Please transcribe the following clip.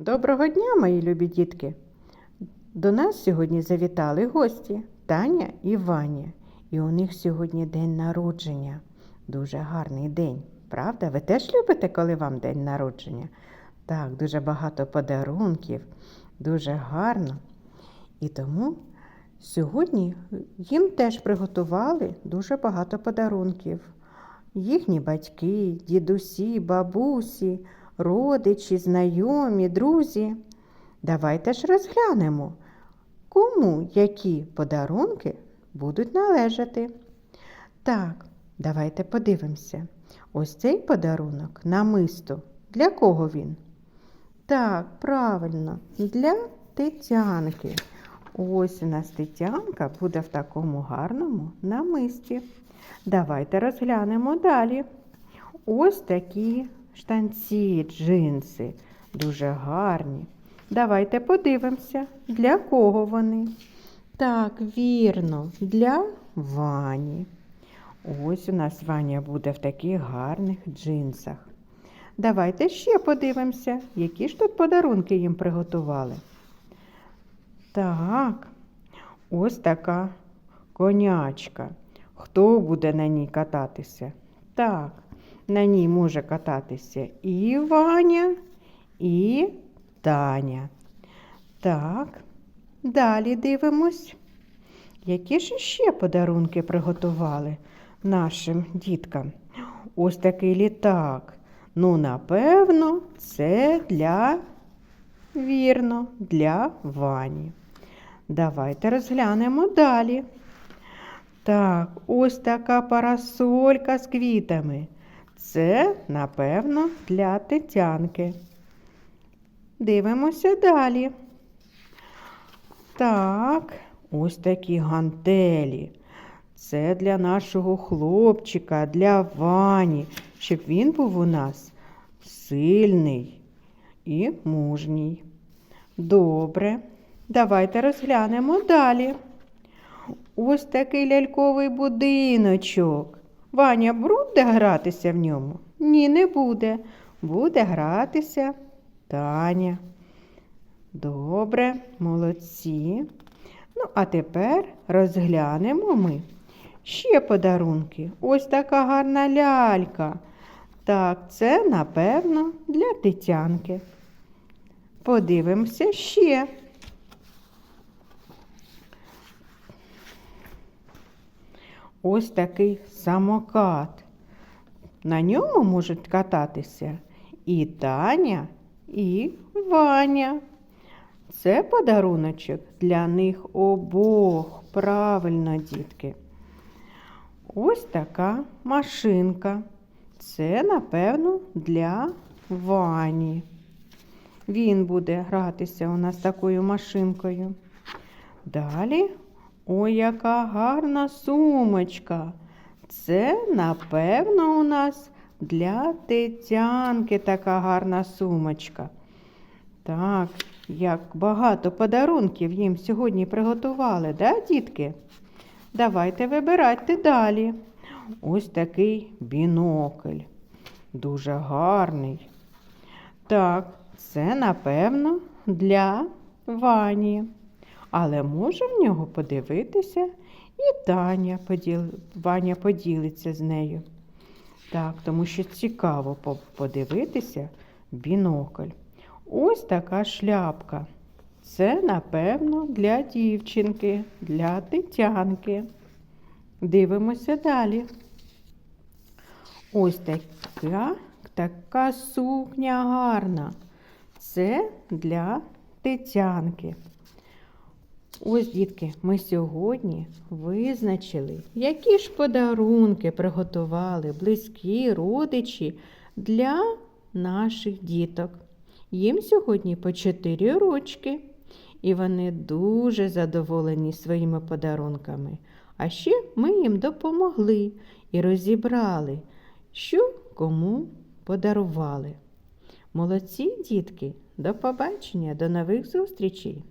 Доброго дня, мої любі дітки! До нас сьогодні завітали гості Таня і Ваня. І у них сьогодні день народження. Дуже гарний день. Правда? Ви теж любите, коли вам день народження? Так, дуже багато подарунків, дуже гарно. І тому сьогодні їм теж приготували дуже багато подарунків. Їхні батьки, дідусі, бабусі, родичі, знайомі, друзі. Давайте ж розглянемо, кому які подарунки будуть належати. Так, давайте подивимося. Ось цей подарунок намисто. Для кого він? Так, правильно, для Тетянки. Ось у нас Тетянка буде в такому гарному намисті. Давайте розглянемо далі. Ось такі штанці, джинси, дуже гарні. Давайте подивимося, для кого вони. Так, вірно, для Вані. Ось у нас Ваня буде в таких гарних джинсах. Давайте ще подивимося, які ж тут подарунки їм приготували. Так, ось така конячка. Хто буде на ній кататися? Так, на ній може кататися і Ваня, і Таня. Так, далі дивимось, які ж ще подарунки приготували нашим діткам. Ось такий літак. Ну, напевно, це для, вірно, для Вані. Давайте розглянемо далі. Так, ось така парасолька з квітами. Це, напевно, для Тетянки. Дивимося далі. Так, ось такі гантелі. Це для нашого хлопчика, для Вані, щоб він був у нас сильний і мужній. Добре, давайте розглянемо далі. Ось такий ляльковий будиночок. Ваня буде гратися в ньому? Ні, не буде. Буде гратися Таня. Добре, молодці. Ну, а тепер розглянемо ми ще подарунки. Ось така гарна лялька. Так, це, напевно, для Тетянки. Подивимося ще. Ось такий самокат. На ньому можуть кататися і Таня, і Ваня. Це подаруночок для них обох. Правильно, дітки. Ось така машинка. Це, напевно, для Вані. Він буде гратися у нас такою машинкою. Далі Ой, яка гарна сумочка. Це, напевно, у нас для Тетянки така гарна сумочка. Так, як багато подарунків їм сьогодні приготували, да, дітки? Давайте вибирайте далі. Ось такий бінокль. Дуже гарний. Так, це, напевно, для Вані. Але може в нього подивитися і Таня поділ... Ваня поділиться з нею. Так, тому що цікаво подивитися бінокль. Ось така шляпка. Це, напевно, для дівчинки, для Тетянки. Дивимося далі. Ось така, така сукня гарна. Це для Тетянки. Ось, дітки, ми сьогодні визначили, які ж подарунки приготували близькі родичі для наших діток. Їм сьогодні по 4 рочки, і вони дуже задоволені своїми подарунками. А ще ми їм допомогли і розібрали, що кому подарували. Молодці, дітки, до побачення, до нових зустрічей!